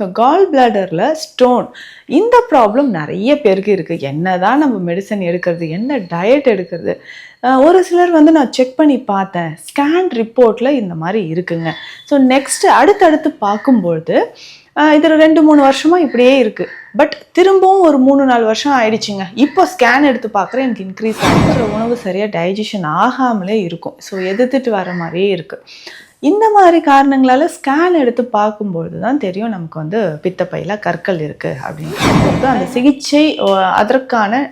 So gall பிளாடரில் stone இந்த problem நிறைய பேருக்கு இருக்குது என்ன தான் நம்ம மெடிசன் எடுக்கிறது என்ன டயட் எடுக்கிறது. ஒரு சிலர் வந்து நான் செக் பண்ணி பார்த்தேன். ஸ்கேன் ரிப்போர்ட்டில் இந்த மாதிரி இருக்குங்க. ஸோ நெக்ஸ்ட்டு அடுத்தடுத்து பார்க்கும்பொழுது இதில் இது ரெண்டு மூணு வருஷமாக இப்படியே இருக்குது பட் திரும்பவும் ஒரு மூணு நாலு வருஷம் ஆயிடுச்சுங்க. இப்போ ஸ்கேன் எடுத்து பார்க்குறேன் எனக்கு இன்க்ரீஸ் ஆகும் உணவு சரியாக டைஜஷன் ஆகாமலே இருக்கும். ஸோ எதிர்த்துட்டு வர மாதிரியே இருக்குது இந்த மாதிரி காரணங்களால் ஸ்கேன் எடுத்து பார்க்கும்பொழுது தான் தெரியும் நமக்கு வந்து பித்தப்பையில் கற்கள் இருக்குது அப்படின்னு. அந்த சிகிச்சை அதற்கான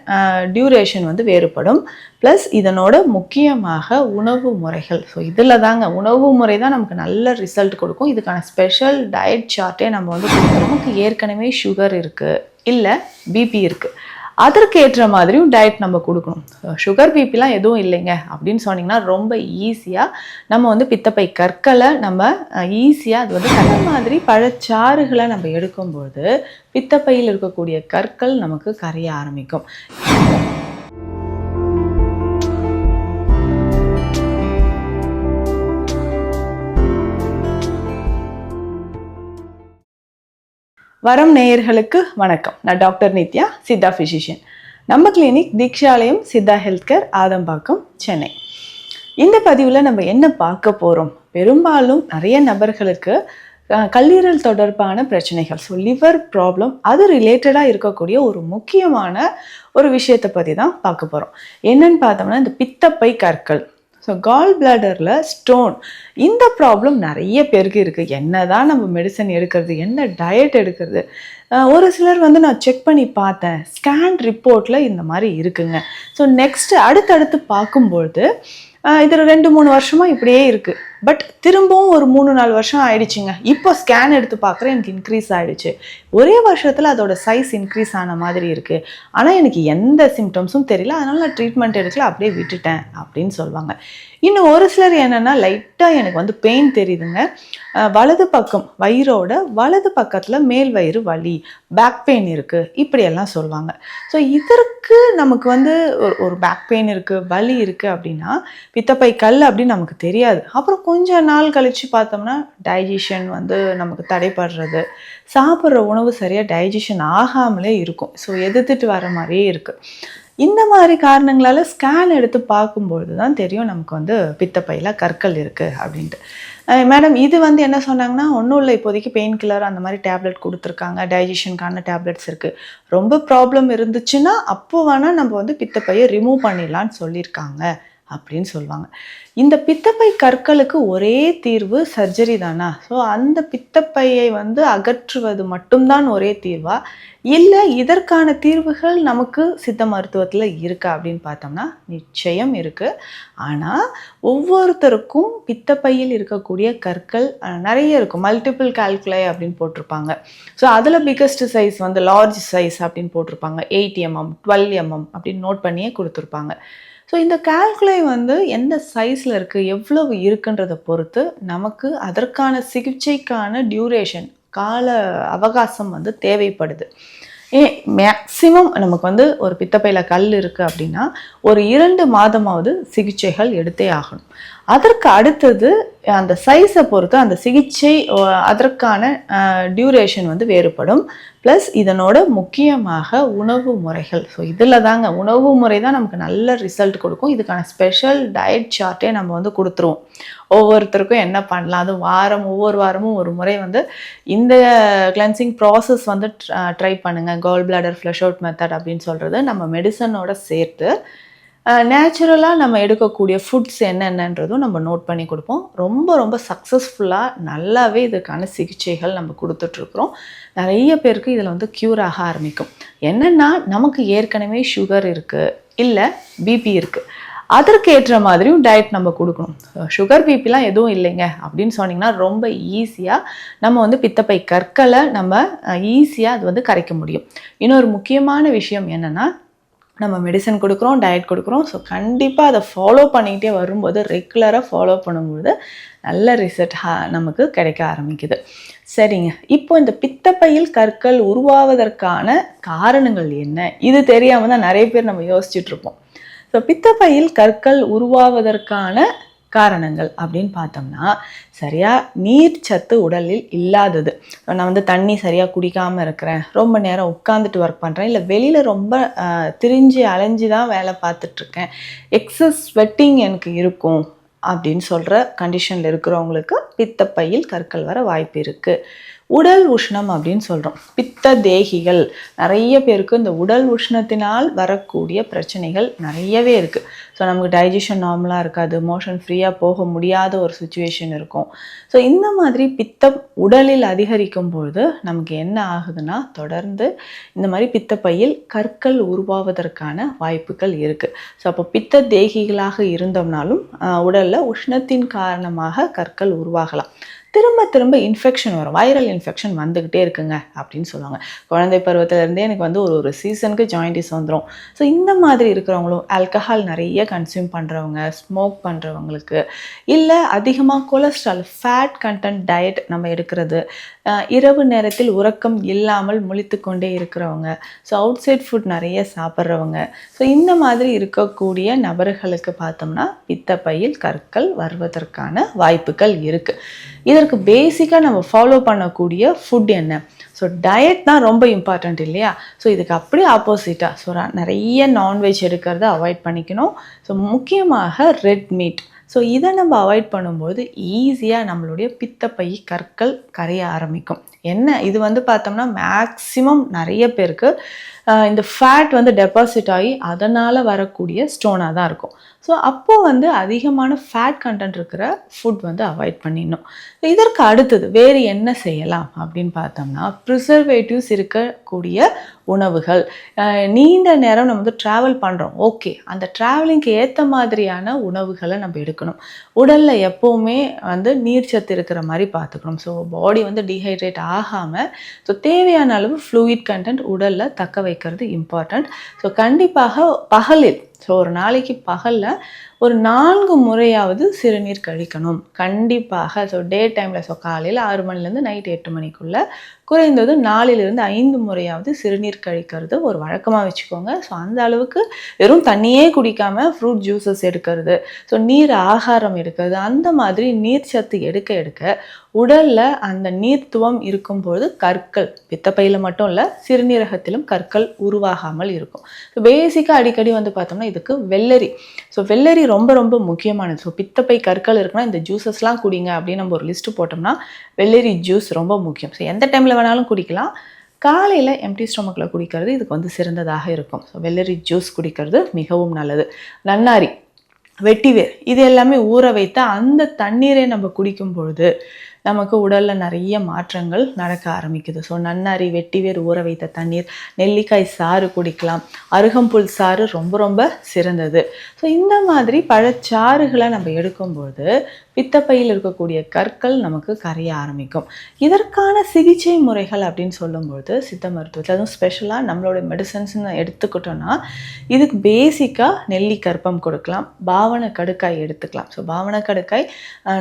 டியூரேஷன் வந்து வேறுபடும். ப்ளஸ் இதனோட முக்கியமாக உணவு முறைகள். ஸோ இதில் தாங்க உணவு முறை தான் நமக்கு நல்ல ரிசல்ட் கொடுக்கும். இதுக்கான ஸ்பெஷல் டயட் சார்ட்டே நம்ம வந்து நமக்கு ஏற்கனவே சுகர் இருக்குது இல்லை பிபி இருக்குது அதற்கு ஏற்ற மாதிரியும் டயட் நம்ம கொடுக்கணும். சுகர் பிபிலாம் எதுவும் இல்லைங்க. அப்படின்னு சொன்னீங்கன்னா ரொம்ப ஈஸியாக நம்ம வந்து பித்தப்பை கற்களை நம்ம ஈஸியாக அது வந்து அந்த மாதிரி பழச்சாறுகளை நம்ம எடுக்கும்போது பித்தப்பையில் இருக்கக்கூடிய கற்கள் நமக்கு கரைய ஆரம்பிக்கும். வரம் நேயர்களுக்கு வணக்கம். நான் டாக்டர் நித்யா சித்தா ஃபிசிஷியன் நம்ம clinic Deekshalayam Siddha health care Adambakkam Chennai. இந்த பதிவில் நம்ம என்ன பார்க்க போகிறோம் பெரும்பாலும் நிறைய நபர்களுக்கு கல்லீரல் தொடர்பான பிரச்சனைகள் ஸோ லிவர் ப்ராப்ளம் அது ரிலேட்டடாக இருக்கக்கூடிய ஒரு முக்கியமான ஒரு விஷயத்தை பற்றி தான் பார்க்க போகிறோம் என்னன்னு பார்த்தோம்னா இந்த பித்தப்பை கற்கள். ஸோ கால் பிளாடரில் ஸ்டோன் இந்த ப்ராப்ளம் நிறைய பேருக்கு இருக்குது என்ன தான் நம்ம மெடிசன் எடுக்கிறது என்ன டயட் எடுக்கிறது. ஒரு சிலர் வந்து நான் செக் பண்ணி பார்த்தேன். ஸ்கேன் ரிப்போர்ட்டில் இந்த மாதிரி இருக்குங்க. ஸோ நெக்ஸ்ட்டு அடுத்தடுத்து பார்க்கும்பொழுது இதில் இது ரெண்டு மூணு வருஷமாக இப்படியே இருக்குது பட் திரும்பவும் ஒரு மூணு நாலு வருஷம் ஆயிடுச்சுங்க. இப்போ ஸ்கேன் எடுத்து பார்க்குறேன் எனக்கு இன்க்ரீஸ் ஆயிடுச்சு. ஒரே வருஷத்தில் அதோட சைஸ் இன்க்ரீஸ் ஆன மாதிரி இருக்குது ஆனால் எனக்கு எந்த சிம்டம்ஸும் தெரியல. அதனால் நான் ட்ரீட்மெண்ட் எடுக்கல அப்படியே விட்டுட்டேன் அப்படின்னு சொல்லுவாங்க இன்னும் ஒரு சிலர் என்னென்னா லைட்டாக எனக்கு வந்து பெயின் தெரியுதுங்க. வலது பக்கம் வயிறோட வலது பக்கத்தில் மேல் வயிறு வலி பேக் பெயின் இருக்குது இப்படியெல்லாம் சொல்லுவாங்க ஸோ இதற்கு நமக்கு வந்து ஒரு ஒரு பேக் பெயின் இருக்குது வலி இருக்குது அப்படின்னா பித்தப்பை கல் அப்படின்னு நமக்கு தெரியாது. அப்புறம் கொஞ்ச நாள் கழித்து பார்த்தோம்னா டைஜஷன் வந்து நமக்கு தடைப்படுறது சாப்பிட்ற உணவு சரியாக டைஜஷன் ஆகாமலே இருக்கும். ஸோ எதிர்த்துட்டு வர மாதிரியே இருக்குது இந்த மாதிரி காரணங்களால் ஸ்கேன் எடுத்து பார்க்கும்பொழுது தான் தெரியும் நமக்கு வந்து பித்தப்பையில் கற்கள் இருக்குது அப்படின்ட்டு. மேடம் இது வந்து என்ன சொன்னாங்கன்னா ஒன்றும் இல்லை இப்போதைக்கு பெயின் கில்லர் அந்த மாதிரி டேப்லெட் கொடுத்துருக்காங்க. டைஜஷனுக்கான டேப்லெட்ஸ் இருக்குது ரொம்ப ப்ராப்ளம் இருந்துச்சுன்னா அப்போ வேணால் நம்ம வந்து பித்தப்பையை ரிமூவ் பண்ணிடலான்னு சொல்லியிருக்காங்க. அப்படின்னு சொல்லுவாங்க. இந்த பித்தப்பை கற்களுக்கு ஒரே தீர்வு சர்ஜரி தானா? ஸோ அந்த பித்தப்பையை வந்து அகற்றுவது மட்டும்தான் ஒரே தீர்வா? இல்லை இதற்கான தீர்வுகள் நமக்கு சித்த மருத்துவத்தில் இருக்கா அப்படின்னு பார்த்தோம்னா நிச்சயம் இருக்குது ஆனால் ஒவ்வொருத்தருக்கும் பித்தப்பையில் இருக்கக்கூடிய கற்கள் நிறைய இருக்கும். மல்டிபிள் கால்குலை அப்படின்னு போட்டிருப்பாங்க. ஸோ அதில் பிக்கஸ்ட் சைஸ் வந்து லார்ஜ் சைஸ் அப்படின்னு போட்டிருப்பாங்க. Eight M M twelve M M அப்படின்னு நோட் பண்ணியே கொடுத்துருப்பாங்க. ஸோ இந்த கால்குலை வந்து எந்த சைஸில் இருக்குது எவ்வளவு இருக்குன்றதை பொறுத்து நமக்கு அதற்கான சிகிச்சைக்கான டியூரேஷன் கால அவகாசம் வந்து தேவைப்படுது. ஏ மேக்சிமம் நமக்கு வந்து ஒரு பித்தப்பையில் கல் இருக்குது அப்படின்னா ஒரு இரண்டு மாதமாவது சிகிச்சைகள் எடுத்தே ஆகணும். அதற்கு அடுத்தது அந்த சைஸை பொறுத்து அந்த சிகிச்சை அதற்கான டியூரேஷன் வந்து வேறுபடும். ப்ளஸ் இதனோட முக்கியமாக உணவு முறைகள். ஸோ இதில் தாங்க உணவு முறை தான் நமக்கு நல்ல ரிசல்ட் கொடுக்கும். இதுக்கான ஸ்பெஷல் டயட் சார்ட்டே நம்ம வந்து கொடுத்துருவோம். ஒவ்வொருத்தருக்கும் என்ன பண்ணலாம்? அது வாரம் ஒவ்வொரு வாரமும் ஒரு முறை வந்து இந்த கிளென்சிங் ப்ராசஸ் வந்து ட்ரை பண்ணுங்கள் gall bladder flush out method அப்படின்னு சொல்கிறது நம்ம மெடிசனோட சேர்த்து நேச்சுரலாக நம்ம எடுக்கக்கூடிய ஃபுட்ஸ் என்னென்னன்றதும் நம்ம நோட் பண்ணி கொடுப்போம். ரொம்ப ரொம்ப சக்ஸஸ்ஃபுல்லாக நல்லாவே இதுக்கான சிகிச்சைகள் நம்ம கொடுத்துட்ருக்குறோம். நிறைய பேருக்கு இதில் வந்து க்யூர் ஆக ஆரம்பிக்கும். என்னென்னா நமக்கு ஏற்கனவே சுகர் இருக்குது இல்லை பிபி இருக்குது அதற்கு ஏற்ற மாதிரியும் டயட் நம்ம கொடுக்கணும். சுகர் பிபிலாம் எதுவும் இல்லைங்க. அப்படின்னு சொன்னீங்கன்னா ரொம்ப ஈஸியாக நம்ம வந்து பித்தப்பை கற்களை நம்ம ஈஸியாக அது வந்து கரைக்க முடியும். இன்னொரு முக்கியமான விஷயம் என்னென்னா நம்ம மெடிசன் கொடுக்குறோம் டயட் கொடுக்குறோம். ஸோ கண்டிப்பாக அதை ஃபாலோ பண்ணிக்கிட்டே வரும்போது ரெகுலராக ஃபாலோ பண்ணும்போது நல்ல ரிசல்ட் நமக்கு கிடைக்க ஆரம்பிக்குது. சரிங்க. இப்போ இந்த பித்தப்பையில் கற்கள் உருவாவதற்கான காரணங்கள் என்ன? இது தெரியாமல் தான் நிறைய பேர் நம்ம யோசிச்சுட்ருப்போம் ஸோ பித்தப்பையில் கற்கள் உருவாவதற்கான காரணங்கள் அப்படின்னு பார்த்தோம்னா சரியாக நீர் சத்து உடலில் இல்லாதது. நான் வந்து தண்ணி சரியாக குடிக்காமல் இருக்கிறேன் ரொம்ப நேரம் உட்காந்துட்டு ஒர்க் பண்ணுறேன் இல்லை வெளியில் ரொம்ப திரிஞ்சு அலைஞ்சு தான் வேலை பார்த்துட்ருக்கேன். எக்ஸஸ் ஸ்வெட்டிங் எனக்கு இருக்கும் அப்படின்னு சொல்கிற கண்டிஷனில் இருக்கிறவங்களுக்கு பித்தப்பையில் கற்கள் வர வாய்ப்பு இருக்குது உடல் உஷ்ணம் அப்படின்னு சொல்கிறோம் பித்த தேகிகள். நிறைய பேருக்கு இந்த உடல் உஷ்ணத்தினால் வரக்கூடிய பிரச்சனைகள் நிறையவே இருக்குது ஸோ நமக்கு டைஜஷன் நார்மலாக இருக்காது. மோஷன் ஃப்ரீயாக போக முடியாத ஒரு சுச்சுவேஷன் இருக்கும். ஸோ இந்த மாதிரி பித்தம் உடலில் அதிகரிக்கும் பொழுது நமக்கு என்ன ஆகுதுன்னா தொடர்ந்து இந்த மாதிரி பித்தப்பையில் கற்கள் உருவாவதற்கான வாய்ப்புகள் இருக்குது ஸோ அப்போ பித்த தேகிகளாக இருந்தோம்னாலும் உடலில் உஷ்ணத்தின் காரணமாக கற்கள் உருவாகலாம். திரும்ப திரும்ப இன்ஃபெக்ஷன் வரும். வைரல் இன்ஃபெக்ஷன் வந்துக்கிட்டே இருக்குங்க அப்படின்னு சொல்லுவாங்க. குழந்தை பருவத்திலேருந்தே எனக்கு வந்து ஒரு ஒரு சீசனுக்கு ஜாயிண்டிஸ் வந்துடும் ஸோ இந்த மாதிரி இருக்கிறவங்களும் ஆல்கஹால் நிறைய கன்சியூம் பண்ணுறவங்க ஸ்மோக் பண்ணுறவங்களுக்கு இல்லை அதிகமாக கொலஸ்ட்ரால் ஃபேட் கண்டென்ட் டயட் நம்ம எடுக்கிறது இரவு நேரத்தில் உறக்கம் இல்லாமல் முழித்து கொண்டே இருக்கிறவங்க ஸோ அவுட் சைட் ஃபுட் நிறைய சாப்பிட்றவங்க ஸோ இந்த மாதிரி இருக்கக்கூடிய நபர்களுக்கு பார்த்தோம்னா பித்தப்பையில் கற்கள் வருவதற்கான வாய்ப்புகள் இருக்குது இதற்கு பேசிக்காக நம்ம ஃபாலோ பண்ணக்கூடிய ஃபுட் என்ன? ஸோ டயட் தான் ரொம்ப இம்பார்ட்டண்ட் இல்லையா? ஸோ இதுக்கு அப்படியே ஆப்போசிட்டாக ஸோ நிறைய நான்வெஜ் எடுக்கிறத அவாய்ட் பண்ணிக்கணும். ஸோ முக்கியமாக ரெட் மீட் ஸோ இதை நம்ம அவாய்ட் பண்ணும்போது ஈஸியாக நம்மளுடைய பித்தப்பை கற்கள் கரைய ஆரம்பிக்கும். என்ன? இது வந்து பார்த்தோம்னா மேக்ஸிமம் நிறைய பேருக்கு இந்த ஃபேட் வந்து டெபாசிட் ஆகி அதனால் வரக்கூடிய ஸ்டோனாக தான் இருக்கும். ஸோ அப்போது வந்து அதிகமான ஃபேட் கண்டென்ட் இருக்கிற ஃபுட் வந்து அவாய்ட் பண்ணிடணும். இதற்கு அடுத்தது வேறு என்ன செய்யலாம் அப்படின்னு பார்த்தோம்னா ப்ரிசர்வேட்டிவ்ஸ் இருக்கக்கூடிய உணவுகள். நீண்ட நேரம் நம்ம வந்து ட்ராவல் பண்ணுறோம் ஓகே அந்த ட்ராவலிங்க்கு ஏற்ற மாதிரியான உணவுகளை நம்ம எடுக்கணும். உடலில் எப்போவுமே வந்து நீர்ச்சத்து இருக்கிற மாதிரி பார்த்துக்கணும். ஸோ பாடி வந்து டீஹைட்ரேட் ஆகாமல் ஸோ தேவையான அளவு ஃப்ளூயிட் கண்டென்ட் உடலில் தக்க வைக்கிறது இம்பார்ட்டண்ட் ஸோ கண்டிப்பாக பகலில் ஸோ ஒரு நாளைக்கு பகலில் ஒரு நான்கு முறையாவது சிறுநீர் கழிக்கணும். கண்டிப்பாக. ஸோ டே டைமில் ஸோ காலையில் ஆறு மணிலேருந்து நைட் எட்டு மணிக்குள்ளே குறைந்தது நாலிலிருந்து ஐந்து முறையாவது சிறுநீர் கழிக்கிறது ஒரு வழக்கமாக வச்சுக்கோங்க. ஸோ அந்த அளவுக்கு வெறும் தண்ணியே குடிக்காமல் ஃப்ரூட் ஜூஸஸ் எடுக்கிறது. ஸோ நீர் ஆகாரம் எடுக்கிறது. அந்த மாதிரி நீர் சத்து எடுக்க எடுக்க உடலில் அந்த நீர்த்துவம் இருக்கும்பொழுது கற்கள் பித்தப்பையில் மட்டும் இல்லை சிறுநீரகத்திலும் கற்கள் உருவாகாமல் இருக்கும். ஸோ பேசிக்காக அடிக்கடி வந்து பார்த்தோம்னா இதுக்கு வெள்ளரி. ஸோ வெள்ளரி ரொம்ப ரொம்ப முக்கியமானது. ஸோ பித்தப்பை கற்கள் இருக்குன்னா இந்த ஜூஸஸ்லாம் குடிங்க அப்படின்னு நம்ம ஒரு லிஸ்ட்டு போட்டோம்னா வெள்ளரி ஜூஸ் ரொம்ப முக்கியம். ஸோ எந்த டைமில் வேணாலும் குடிக்கலாம். காலையில் எம்டி ஸ்டொமக்கில் குடிக்கிறது இதுக்கு வந்து சிறந்ததாக இருக்கும். ஸோ வெள்ளரி ஜூஸ் குடிக்கிறது மிகவும் நல்லது. நன்னாரி வெட்டிவேர் இது எல்லாமே ஊற வைத்து அந்த தண்ணீரை நம்ம குடிக்கும் பொழுது நமக்கு உடலில் நிறைய மாற்றங்கள் நடக்க ஆரம்பிக்குது. ஸோ நன்னாரி வெட்டிவேர் ஊற வைத்த தண்ணீர் நெல்லிக்காய் சாறு குடிக்கலாம். அருகம்புல் சாறு ரொம்ப ரொம்ப சிறந்தது. ஸோ இந்த மாதிரி பழச்சாறுகளை நம்ம எடுக்கும்போது பித்தப்பையில் இருக்கக்கூடிய கற்கள் நமக்கு கரைய ஆரம்பிக்கும். இதற்கான சிகிச்சை முறைகள் அப்படின்னு சொல்லும்போது சித்த மருத்துவத்தில் அதுவும் ஸ்பெஷலாக நம்மளோட மெடிசன்ஸ்னு எடுத்துக்கிட்டோம்னா இதுக்கு பேசிக்காக நெல்லி கற்பம் கொடுக்கலாம். பாவன கடுக்காய் எடுத்துக்கலாம். ஸோ பாவன கடுக்காய்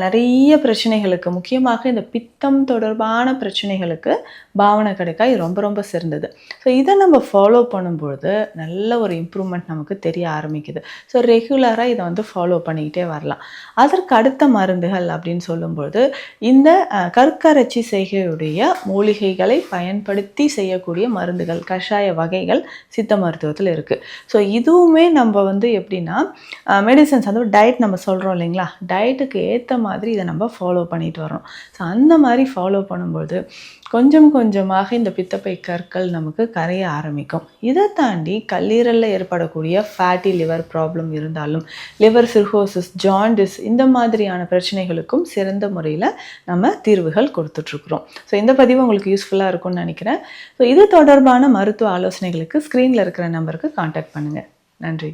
நிறைய பிரச்சனைகளுக்கு முக்கியமாக இந்த பித்தம் தொடர்பான பிரச்சனைகளுக்கு பாவன கடுக்காய் ரொம்ப ரொம்ப சிறந்தது. ஸோ இதை நம்ம ஃபாலோ பண்ணும்பொழுது நல்ல ஒரு இம்ப்ரூவ்மெண்ட் நமக்கு தெரிய ஆரம்பிக்குது. ஸோ ரெகுலராக இதை வந்து ஃபாலோ பண்ணிக்கிட்டே வரலாம். அதற்கு அடுத்த மருந்துகள் அப்படின்னு சொல்லும்பொழுது இந்த கற்கரைச்சி செய்கையுடைய மூலிகைகளை பயன்படுத்தி செய்யக்கூடிய மருந்துகள் கஷாய வகைகள் சித்த மருத்துவத்தில் இருக்குது ஸோ இதுவுமே நம்ம வந்து எப்படின்னா மெடிசன்ஸ் வந்து டயட் நம்ம சொல்கிறோம் இல்லைங்களா? டயட்டுக்கு ஏற்ற மாதிரி இதை நம்ம ஃபாலோ பண்ணிட்டு வரோம் ஸோ அந்த மாதிரி ஃபாலோ பண்ணும்போது கொஞ்சம் கொஞ்சமாக இந்த பித்தப்பை கற்கள் நமக்கு கரைய ஆரம்பிக்கும். இதை தாண்டி கல்லீரலில் ஏற்படக்கூடிய ஃபேட்டி லிவர் ப்ராப்ளம் இருந்தாலும் லிவர் சிர்ஹோசிஸ் ஜாண்டிஸ் இந்த மாதிரியான பிரச்சனைகளுக்கும் சிறந்த முறையில் நம்ம தீர்வுகள் கொடுத்துட்ருக்குறோம். ஸோ இந்த பதிவு உங்களுக்கு யூஸ்ஃபுல்லாக இருக்கும்னு நினைக்கிறேன். ஸோ இது தொடர்பான மருத்துவ ஆலோசனைகளுக்கு ஸ்க்ரீனில் இருக்கிற நம்பருக்கு காண்டாக்ட் பண்ணுங்கள் நன்றி.